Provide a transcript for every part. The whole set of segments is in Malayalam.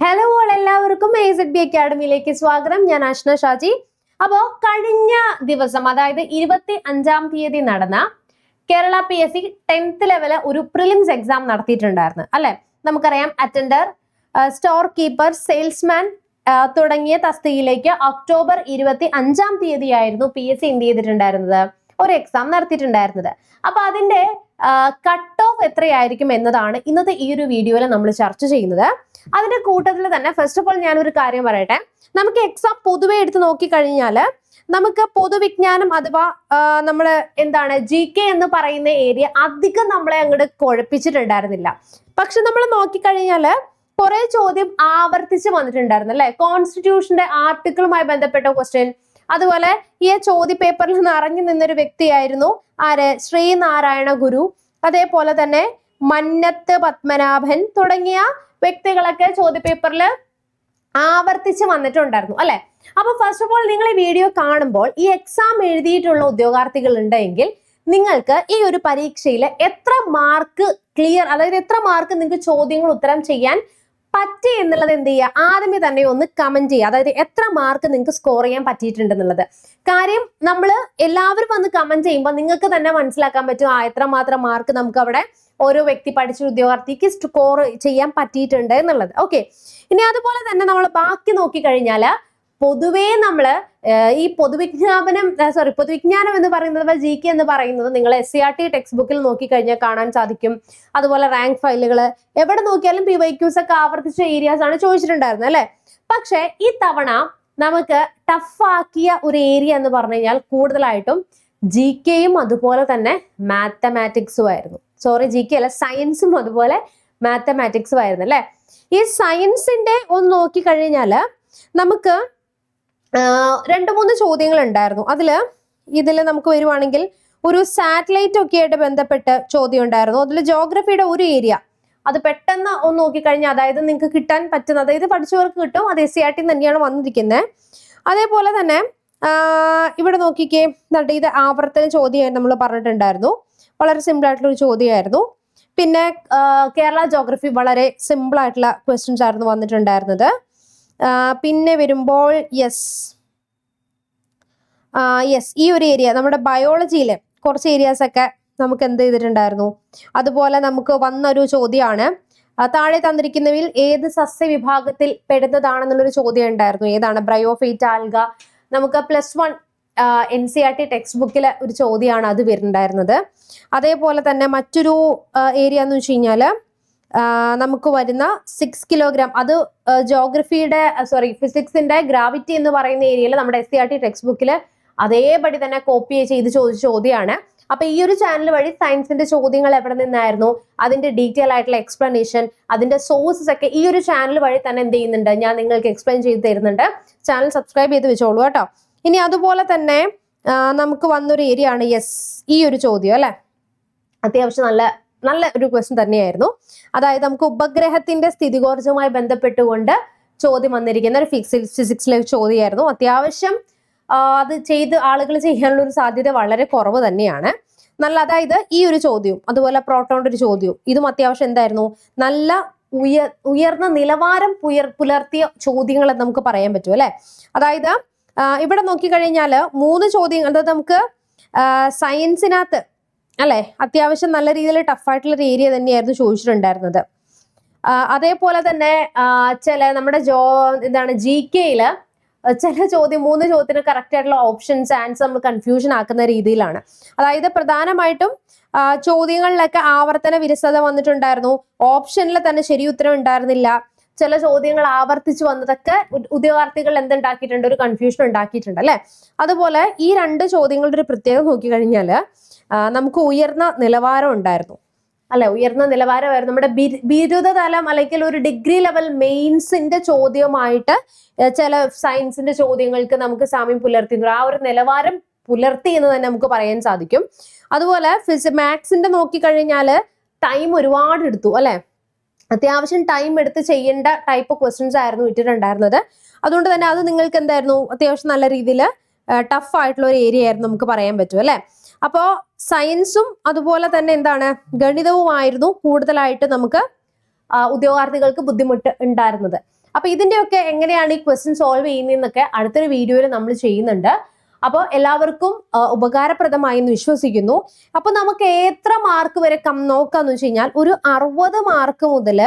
ഹലോ ഓൾ എല്ലാവർക്കും എ സെഡ് ബി അക്കാഡമിയിലേക്ക് സ്വാഗതം. ഞാൻ അഷ്ന ഷാജി. അപ്പോ കഴിഞ്ഞ ദിവസം അതായത് ഇരുപത്തി അഞ്ചാം തീയതി നടന്ന Kerala P S C tenth level ഒരു പ്രിലിംസ് എക്സാം നടത്തിയിട്ടുണ്ടായിരുന്നു. അല്ലെ? നമുക്കറിയാം അറ്റൻഡർ സ്റ്റോർ കീപ്പർ സെയിൽസ്മാൻ തുടങ്ങിയ തസ്തികയിലേക്ക് ഒക്ടോബർ ഇരുപത്തി അഞ്ചാം തീയതിയായിരുന്നു പി എസ് സി എന്ത് ചെയ്തിട്ടുണ്ടായിരുന്നത്? ഒരു എക്സാം നടത്തിയിട്ടുണ്ടായിരുന്നത്. അപ്പൊ അതിന്റെ കട്ട് ഓഫ് എത്രയായിരിക്കും എന്നതാണ് ഇന്നത്തെ ഈ ഒരു വീഡിയോയിൽ നമ്മൾ ചർച്ച ചെയ്യുന്നത്. അതിന്റെ കൂട്ടത്തിൽ തന്നെ ഫസ്റ്റ് ഓഫ് ഓൾ ഞാനൊരു കാര്യം പറയട്ടെ. നമുക്ക് എക്സാം പൊതുവെ എടുത്ത് നോക്കിക്കഴിഞ്ഞാൽ നമുക്ക് പൊതുവിജ്ഞാനം അഥവാ നമ്മൾ എന്താണ് ജി കെ എന്ന് പറയുന്ന ഏരിയ അധികം നമ്മളെ അങ്ങോട്ട് കുഴപ്പിച്ചിട്ടുണ്ടായിരുന്നില്ല. പക്ഷെ നമ്മൾ നോക്കിക്കഴിഞ്ഞാൽ കുറെ ചോദ്യം ആവർത്തിച്ച് വന്നിട്ടുണ്ടായിരുന്നു അല്ലെ? കോൺസ്റ്റിറ്റ്യൂഷന്റെ ആർട്ടിക്കിളുമായി ബന്ധപ്പെട്ട ക്വസ്റ്റ്യൻ അതുപോലെ ഈ ചോദ്യ പേപ്പറിൽ നിറഞ്ഞു നിന്നൊരു വ്യക്തിയായിരുന്നു ആര്? ശ്രീനാരായണ ഗുരു. അതേപോലെ തന്നെ മന്നത്ത് പത്മനാഭൻ തുടങ്ങിയ വ്യക്തികളൊക്കെ ചോദ്യ പേപ്പറിൽ ആവർത്തിച്ച് വന്നിട്ടുണ്ടായിരുന്നു അല്ലെ? അപ്പൊ ഫസ്റ്റ് ഓഫ് ഓൾ നിങ്ങൾ ഈ വീഡിയോ കാണുമ്പോൾ ഈ എക്സാം എഴുതിയിട്ടുള്ള ഉദ്യോഗാർത്ഥികൾ ഉണ്ടെങ്കിൽ നിങ്ങൾക്ക് ഈ ഒരു പരീക്ഷയിൽ എത്ര മാർക്ക് ക്ലിയർ അതായത് എത്ര മാർക്ക് നിങ്ങൾക്ക് ചോദ്യങ്ങൾ ഉത്തരം ചെയ്യാൻ പറ്റി എന്നുള്ളത് എന്ത് ചെയ്യുക? ആദ്യമേ തന്നെ ഒന്ന് കമന്റ് ചെയ്യുക. അതായത് എത്ര മാർക്ക് നിങ്ങൾക്ക് സ്കോർ ചെയ്യാൻ പറ്റിയിട്ടുണ്ട് എന്നുള്ളത്. കാര്യം നമ്മൾ എല്ലാവരും വന്ന് കമന്റ് ചെയ്യുമ്പോൾ നിങ്ങൾക്ക് തന്നെ മനസ്സിലാക്കാൻ പറ്റും ആ എത്രമാത്രം മാർക്ക് നമുക്ക് അവിടെ ഓരോ വ്യക്തി പഠിച്ച ഉദ്യോഗാർത്ഥിക്ക് സ്കോർ ചെയ്യാൻ പറ്റിയിട്ടുണ്ട് എന്നുള്ളത്. ഓക്കെ ഇനി അതുപോലെ തന്നെ നമ്മൾ ബാക്കി നോക്കിക്കഴിഞ്ഞാൽ പൊതുവേ നമ്മൾ ഈ പൊതുവിജ്ഞാപനം സോറി പൊതുവിജ്ഞാനം എന്ന് പറയുന്നത് ജി കെ എന്ന് പറയുന്നത് നിങ്ങൾ S C R T text ബുക്കിൽ നോക്കിക്കഴിഞ്ഞാൽ കാണാൻ സാധിക്കും. അതുപോലെ റാങ്ക് ഫയലുകൾ എവിടെ നോക്കിയാലും പി വൈ ക്യൂസ് ഒക്കെ ആവർത്തിച്ച ഏരിയാസ് ആണ് ചോദിച്ചിട്ടുണ്ടായിരുന്നത് അല്ലെ? പക്ഷെ ഈ തവണ നമുക്ക് ടഫാക്കിയ ഒരു ഏരിയ എന്ന് പറഞ്ഞു കഴിഞ്ഞാൽ കൂടുതലായിട്ടും ജി കെയും അതുപോലെ തന്നെ മാത്തമാറ്റിക്സും ആയിരുന്നു. സോറി ജി കെ അല്ല സയൻസും അതുപോലെ മാത്തമാറ്റിക്സും ആയിരുന്നു അല്ലെ? ഈ സയൻസിന്റെ ഒന്ന് നോക്കിക്കഴിഞ്ഞാൽ നമുക്ക് രണ്ട് മൂന്ന് ചോദ്യങ്ങൾ ഉണ്ടായിരുന്നു അതിൽ ഇതിൽ നമുക്ക് വരുവാണെങ്കിൽ ഒരു സാറ്റലൈറ്റ് ഒക്കെ ആയിട്ട് ബന്ധപ്പെട്ട് ചോദ്യം ഉണ്ടായിരുന്നു. അതിൽ ജോഗ്രഫിയുടെ ഒരു ഏരിയ അത് പെട്ടെന്ന് ഒന്ന് നോക്കിക്കഴിഞ്ഞാൽ അതായത് നിങ്ങൾക്ക് കിട്ടാൻ പറ്റുന്ന അതായത് പഠിച്ചവർക്ക് കിട്ടും അത് എസ് സി ആർ ടി തന്നെയാണ് വന്നിരിക്കുന്നത് അതേപോലെ തന്നെ ഇവിടെ നോക്കിക്കേ എന്നിട്ട് ഇത് ആവർത്തന ചോദ്യമായി നമ്മൾ പറഞ്ഞിട്ടുണ്ടായിരുന്നു. വളരെ സിമ്പിൾ ആയിട്ടുള്ള ഒരു ചോദ്യമായിരുന്നു. പിന്നെ കേരള ജോഗ്രഫി വളരെ സിമ്പിൾ ആയിട്ടുള്ള ക്വസ്റ്റ്യൻസ് ആയിരുന്നു വന്നിട്ടുണ്ടായിരുന്നത്. പിന്നെ വരുമ്പോൾ യെസ് യെസ് ഈ ഒരു ഏരിയ നമ്മുടെ ബയോളജിയിൽ കുറച്ച് ഏരിയാസ് ഒക്കെ നമുക്ക് എന്ത് ചെയ്തിട്ടുണ്ടായിരുന്നു? അതുപോലെ നമുക്ക് വന്നൊരു ചോദ്യമാണ് താഴെ തന്നിരിക്കുന്നവയിൽ ഏത് സസ്യ വിഭാഗത്തിൽ പെടുന്നതാണെന്നുള്ളൊരു ചോദ്യം ഉണ്ടായിരുന്നു. ഏതാണ്? ബ്രയോഫീറ്റ് ആൽഗ നമുക്ക് plus one N C R T text ബുക്കിലെ ഒരു ചോദ്യമാണ് അത് വരുന്നുണ്ടായിരുന്നത്. അതേപോലെ തന്നെ മറ്റൊരു ഏരിയ എന്ന് വെച്ച് കഴിഞ്ഞാൽ നമുക്ക് വരുന്ന സിക്സ് കിലോഗ്രാം അത് ജോഗ്രഫിയുടെ സോറി ഫിസിക്സിന്റെ ഗ്രാവിറ്റി എന്ന് പറയുന്ന ഏരിയയിൽ നമ്മുടെ S C R T text ബുക്കിൽ അതേപടി തന്നെ കോപ്പി ചെയ്ത് ചോദിച്ച ചോദ്യമാണ് അപ്പൊ ഈ ഒരു ചാനൽ വഴി സയൻസിന്റെ ചോദ്യങ്ങൾ എവിടെ നിന്നായിരുന്നു? അതിന്റെ ഡീറ്റെയിൽ ആയിട്ടുള്ള എക്സ്പ്ലനേഷൻ അതിന്റെ സോഴ്സസ് ഒക്കെ ഈ ഒരു ചാനൽ വഴി തന്നെ എന്ത് ചെയ്യുന്നുണ്ട്? ഞാൻ നിങ്ങൾക്ക് എക്സ്പ്ലെയിൻ ചെയ്ത് തരുന്നുണ്ട്. ചാനൽ സബ്സ്ക്രൈബ് ചെയ്ത് വെച്ചോളൂ കേട്ടോ. ഇനി അതുപോലെ തന്നെ നമുക്ക് വന്നൊരു ഏരിയ ആണ് യെസ് ഈ ഒരു ചോദ്യം അല്ലെ? അത്യാവശ്യം നല്ല നല്ല ഒരു ക്വസ്റ്റ്യൻ തന്നെയായിരുന്നു. അതായത് നമുക്ക് ഉപഗ്രഹത്തിന്റെ സ്ഥിതികോർജവുമായി ബന്ധപ്പെട്ടുകൊണ്ട് ചോദ്യം വന്നിരിക്കുന്ന ഒരു ഫിസിക്സ് ഫിസിക്സിലെ ചോദ്യമായിരുന്നു. അത്യാവശ്യം അത് ചെയ്ത് ആളുകൾ ചെയ്യാനുള്ള ഒരു സാധ്യത വളരെ കുറവ് തന്നെയാണ്. നല്ല അതായത് ഈ ഒരു ചോദ്യവും അതുപോലെ പ്രോട്ടോണിന്റെ ഒരു ചോദ്യവും ഇതും അത്യാവശ്യം എന്തായിരുന്നു? നല്ല ഉയർ ഉയർന്ന നിലവാരം പുയർ പുലർത്തിയ ചോദ്യങ്ങൾ നമുക്ക് പറയാൻ പറ്റും അല്ലെ? അതായത് ഇവിടെ നോക്കിക്കഴിഞ്ഞാൽ മൂന്ന് ചോദ്യങ്ങൾ അതായത് നമുക്ക് സയൻസിനകത്ത് അല്ലെ? അത്യാവശ്യം നല്ല രീതിയിൽ ടഫായിട്ടുള്ള ഏരിയ തന്നെയായിരുന്നു ചോദിച്ചിട്ടുണ്ടായിരുന്നത്. അതേപോലെ തന്നെ ചില നമ്മുടെ ജോ എന്താണ് ജി കെയിൽ ചില ചോദ്യം മൂന്ന് ചോദ്യത്തിന് കറക്റ്റ് ആയിട്ടുള്ള ഓപ്ഷൻസ് ആൻസർ നമ്മൾ കൺഫ്യൂഷൻ ആക്കുന്ന രീതിയിലാണ്. അതായത് പ്രധാനമായിട്ടും ചോദ്യങ്ങളിലൊക്കെ ആവർത്തന വിരസത വന്നിട്ടുണ്ടായിരുന്നു. ഓപ്ഷനിൽ തന്നെ ശരി ഉത്തരം ഉണ്ടായിരുന്നില്ല. ചില ചോദ്യങ്ങൾ ആവർത്തിച്ചു വന്നതൊക്കെ ഉദ്യോഗാർത്ഥികൾ എന്തുണ്ടാക്കിയിട്ടുണ്ട്? ഒരു കൺഫ്യൂഷൻ ഉണ്ടാക്കിയിട്ടുണ്ട് അല്ലെ? അതുപോലെ ഈ രണ്ട് ചോദ്യങ്ങളുടെ ഒരു പ്രത്യേകത നോക്കിക്കഴിഞ്ഞാൽ നമുക്ക് ഉയർന്ന നിലവാരം ഉണ്ടായിരുന്നു. അല്ലെ ഉയർന്ന നിലവാരമായിരുന്നു. നമ്മുടെ ബിരുദതലം അല്ലെങ്കിൽ ഒരു ഡിഗ്രി ലെവൽ മെയിൻസിന്റെ ചോദ്യമായിട്ട് ചില സയൻസിന്റെ ചോദ്യങ്ങൾക്ക് നമുക്ക് സാമ്യം പുലർത്തി ആ ഒരു നിലവാരം പുലർത്തി എന്ന് തന്നെ നമുക്ക് പറയാൻ സാധിക്കും. അതുപോലെ ഫിസി മാത്സിന്റെ നോക്കിക്കഴിഞ്ഞാൽ ടൈം ഒരുപാട് എടുത്തു അല്ലെ? അത്യാവശ്യം ടൈം എടുത്ത് ചെയ്യേണ്ട ടൈപ്പ് ക്വസ്റ്റ്യൻസ് ആയിരുന്നു ഇട്ടിട്ടുണ്ടായിരുന്നത് അതുകൊണ്ട് തന്നെ അത് നിങ്ങൾക്ക് എന്തായിരുന്നു? അത്യാവശ്യം നല്ല രീതിയിൽ ടഫ് ആയിട്ടുള്ള ഒരു ഏരിയ ആയിരുന്നു നമുക്ക് പറയാൻ പറ്റും അല്ലെ? അപ്പോ സയൻസും അതുപോലെ തന്നെ എന്താണ് ഗണിതവുമായിരുന്നു കൂടുതലായിട്ട് നമുക്ക് ഉദ്യോഗാർത്ഥികൾക്ക് ബുദ്ധിമുട്ട് ഉണ്ടായിരുന്നത്. അപ്പൊ ഇതിന്റെയൊക്കെ എങ്ങനെയാണ് ഈ ക്വസ്റ്റ്യൻ സോൾവ് ചെയ്യുന്നതെന്നൊക്കെ അടുത്തൊരു വീഡിയോയിൽ നമ്മൾ ചെയ്യുന്നുണ്ട്. അപ്പോൾ എല്ലാവർക്കും ഉപകാരപ്രദമായി എന്ന് വിശ്വസിക്കുന്നു. അപ്പൊ നമുക്ക് എത്ര മാർക്ക് വരെ കം നോക്കാന്ന് വെച്ച് കഴിഞ്ഞാൽ ഒരു അറുപത് മാർക്ക് മുതൽ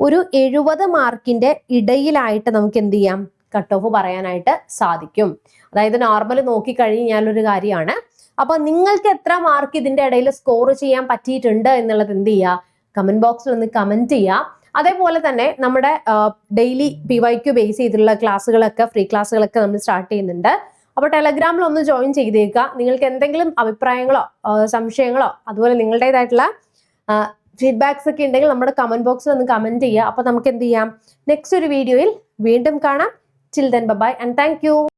ഒരു എഴുപത് മാർക്കിന്റെ ഇടയിലായിട്ട് നമുക്ക് എന്ത് ചെയ്യാം? കട്ട് ഓഫ് പറയാനായിട്ട് സാധിക്കും. അതായത് നോർമൽ നോക്കിക്കഴിഞ്ഞാൽ ഒരു കാര്യമാണ്. അപ്പൊ നിങ്ങൾക്ക് എത്ര മാർക്ക് ഇതിന്റെ ഇടയിൽ സ്കോർ ചെയ്യാൻ പറ്റിയിട്ടുണ്ട് എന്നുള്ളത് എന്ത് ചെയ്യുക കമന്റ് ബോക്സിൽ ഒന്ന് കമന്റ് ചെയ്യുക അതേപോലെ തന്നെ നമ്മുടെ daily P Y Q base ചെയ്തിട്ടുള്ള ക്ലാസ്സുകളൊക്കെ ഫ്രീ ക്ലാസ്സുകളൊക്കെ നമ്മൾ സ്റ്റാർട്ട് ചെയ്യുന്നുണ്ട്. അപ്പോൾ ടെലഗ്രാമിൽ ഒന്ന് ജോയിൻ ചെയ്തേക്കുക. നിങ്ങൾക്ക് എന്തെങ്കിലും അഭിപ്രായങ്ങളോ സംശയങ്ങളോ അതുപോലെ നിങ്ങളുടേതായിട്ടുള്ള ഫീഡ്ബാക്സ് ഒക്കെ ഉണ്ടെങ്കിൽ നമ്മുടെ കമന്റ് ബോക്സിൽ ഒന്ന് കമന്റ് ചെയ്യുക അപ്പോൾ നമുക്ക് എന്ത് ചെയ്യാം? നെക്സ്റ്റ് ഒരു വീഡിയോയിൽ വീണ്ടും കാണാം. Till then bye and thank